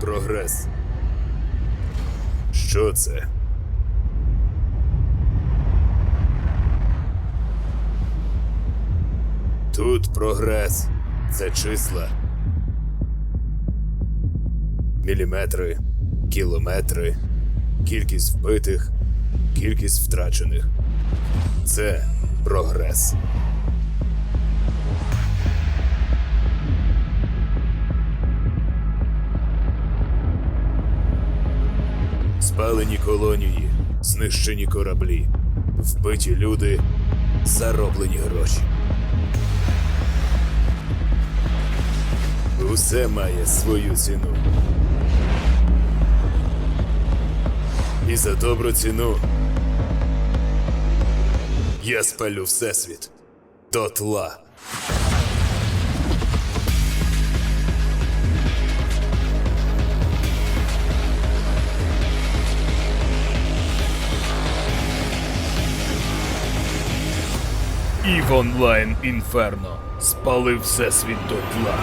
Прогрес. Що це? Тут прогрес. Це числа. Міліметри, кілометри, кількість вбитих, кількість втрачених. Це прогрес. Спалені колонії, знищені кораблі, вбиті люди, зароблені гроші. Усе має свою ціну. І за добру ціну я спалю Всесвіт до Ів онлайн інферно спалив всесвіт до тла.